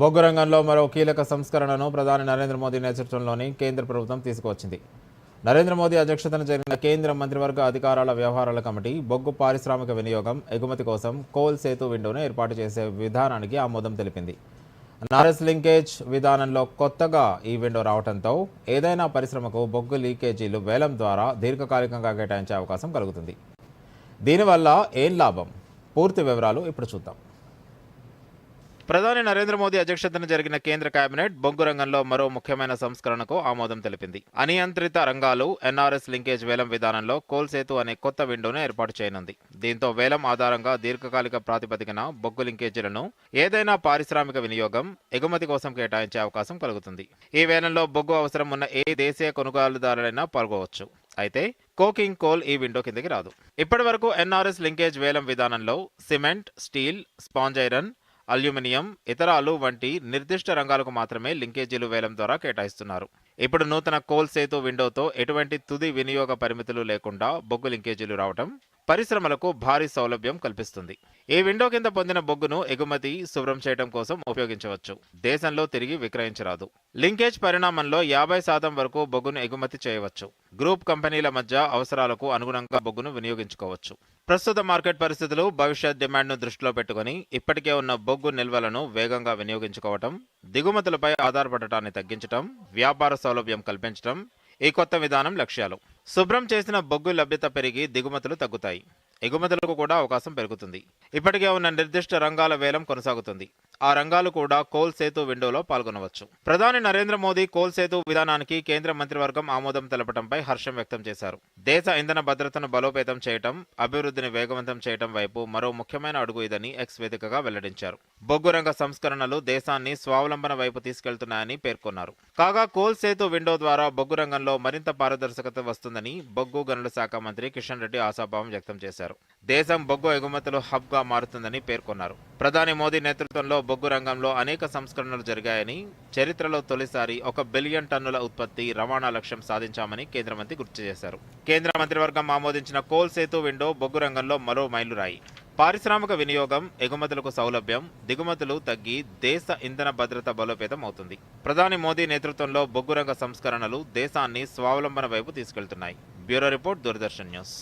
బొగ్గు రంగంలో మరో కీలక సంస్కరణను ప్రధాని నరేంద్ర మోదీ నేతృత్వంలోని కేంద్ర ప్రభుత్వం తీసుకువచ్చింది. నరేంద్ర మోదీ అధ్యక్షతన జరిగిన కేంద్ర మంత్రివర్గ అధికారాల వ్యవహారాల కమిటీ బొగ్గు పారిశ్రామిక వినియోగం ఎగుమతి కోసం కోల్ సేతు విండోను ఏర్పాటు చేసే విధానానికి ఆమోదం తెలిపింది. నారెస్ లింకేజ్ విధానంలో కొత్తగా ఈ విండో రావడంతో ఏదైనా పరిశ్రమకు బొగ్గు లీకేజీలు వేలం ద్వారా దీర్ఘకాలికంగా కేటాయించే అవకాశం కలుగుతుంది. దీనివల్ల ఏం లాభం? పూర్తి వివరాలు ఇప్పుడు చూద్దాం. ప్రధాని నరేంద్ర మోదీ అధ్యక్షతన జరిగిన కేంద్ర కేబినెట్ బొగ్గు రంగంలో మరో ముఖ్యమైన సంస్కరణకు ఆమోదం తెలిపింది. అనియంత్రిత రంగాలు ఎన్ఆర్ఎస్ లింకేజ్ వేలం విధానంలో కోల్ సేతు అనే కొత్త విండోను ఏర్పాటు చేయనుంది. దీంతో వేలం ఆధారంగా దీర్ఘకాలిక ప్రాతిపదికన బొగ్గు లింకేజీలను ఏదైనా పారిశ్రామిక వినియోగం ఎగుమతి కోసం కేటాయించే అవకాశం కలుగుతుంది. ఈ వేలంలో బొగ్గు అవసరం ఉన్న ఏ దేశీయ కొనుగోలుదారులైనా పాల్గొవచ్చు. అయితే కోకింగ్ కోల్ ఈ విండో కిందకి రాదు. ఇప్పటి వరకు ఎన్ఆర్ఎస్ లింకేజ్ వేలం విధానంలో cement steel sponge iron aluminium ఇతరాలు వంటి నిర్దిష్ట రంగాలకు మాత్రమే లింకేజీలు వేలం ద్వారా కేటాయిస్తున్నారు. ఇప్పుడు నూతన కోల్ సేతు విండోతో ఎటువంటి తుది వినియోగ పరిమితులు లేకుండా బొగ్గు లింకేజీలు రావటం పరిశ్రమలకు భారీ సౌలభ్యం కల్పిస్తుంది. ఈ విండో కింద పొందిన బొగ్గును ఎగుమతి శుభ్రం చేయడం కోసం ఉపయోగించవచ్చు. దేశంలో తిరిగి విక్రయించరాదు. లింకేజ్ పరిణామంలో యాభై శాతం వరకు బొగ్గును ఎగుమతి చేయవచ్చు. గ్రూప్ కంపెనీల మధ్య అవసరాలకు అనుగుణంగా బొగ్గును వినియోగించుకోవచ్చు. ప్రస్తుత మార్కెట్ పరిస్థితులు భవిష్యత్ డిమాండ్ను దృష్టిలో పెట్టుకుని ఇప్పటికే ఉన్న బొగ్గు నిల్వలను వేగంగా వినియోగించుకోవటం దిగుమతులపై ఆధారపడటాన్ని తగ్గించటం వ్యాపార సౌలభ్యం కల్పించటం ఈ కొత్త విధానం లక్ష్యాలు. శుభ్రం చేసిన బొగ్గు లభ్యత పెరిగి దిగుమతులు తగ్గుతాయి. ఎగుమతులకు కూడా అవకాశం పెరుగుతుంది. ఇప్పటికే ఉన్న నిర్దిష్ట రంగాల వేలం కొనసాగుతుంది. ఆ రంగాలు కూడా కోల్ సేతు విండోలో పాల్గొనవచ్చు. ప్రధాని నరేంద్ర మోదీ కోల్ సేతు విధానానికి కేంద్ర మంత్రివర్గం ఆమోదం తెలపడంపై హర్షం వ్యక్తం చేశారు. దేశ ఇంధన భద్రతను బలోపేతం చేయటం అభివృద్ధిని వేగవంతం చేయటం వైపు మరో ముఖ్యమైన అడుగు ఇదని ఎక్స్ వేదికగా వెల్లడించారు. బొగ్గురంగ సంస్కరణలు దేశాన్ని స్వావలంబన వైపు తీసుకెళ్తున్నాయని పేర్కొన్నారు. కాగా కోల్ సేతు విండో ద్వారా బొగ్గు రంగంలో మరింత పారదర్శకత వస్తుందని బొగ్గు గనుల శాఖ మంత్రి కిషన్ రెడ్డి ఆశాభావం వ్యక్తం చేశారు. దేశం బొగ్గు ఎగుమతులు హబ్గా మారుతుందని పేర్కొన్నారు. ప్రధాని మోదీ నేతృత్వంలో బొగ్గు రంగంలో అనేక సంస్కరణలు జరిగాయని చరిత్రలో తొలిసారి ఒక బిలియన్ టన్నుల ఉత్పత్తి రవాణా లక్ష్యం సాధించామని కేంద్ర మంత్రి గుర్తు చేశారు. కేంద్ర మంత్రివర్గం ఆమోదించిన కోల్ సేతు విండో బొగ్గు రంగంలో మరో మైలురాయి. పారిశ్రామిక వినియోగం ఎగుమతులకు సౌలభ్యం దిగుమతులు తగ్గి దేశ ఇంధన భద్రత బలోపేతం అవుతుంది. ప్రధాని మోదీ నేతృత్వంలో బొగ్గు రంగ సంస్కరణలు దేశాన్ని స్వావలంబన వైపు తీసుకెళ్తున్నాయి. Bureau report Doordarshan news.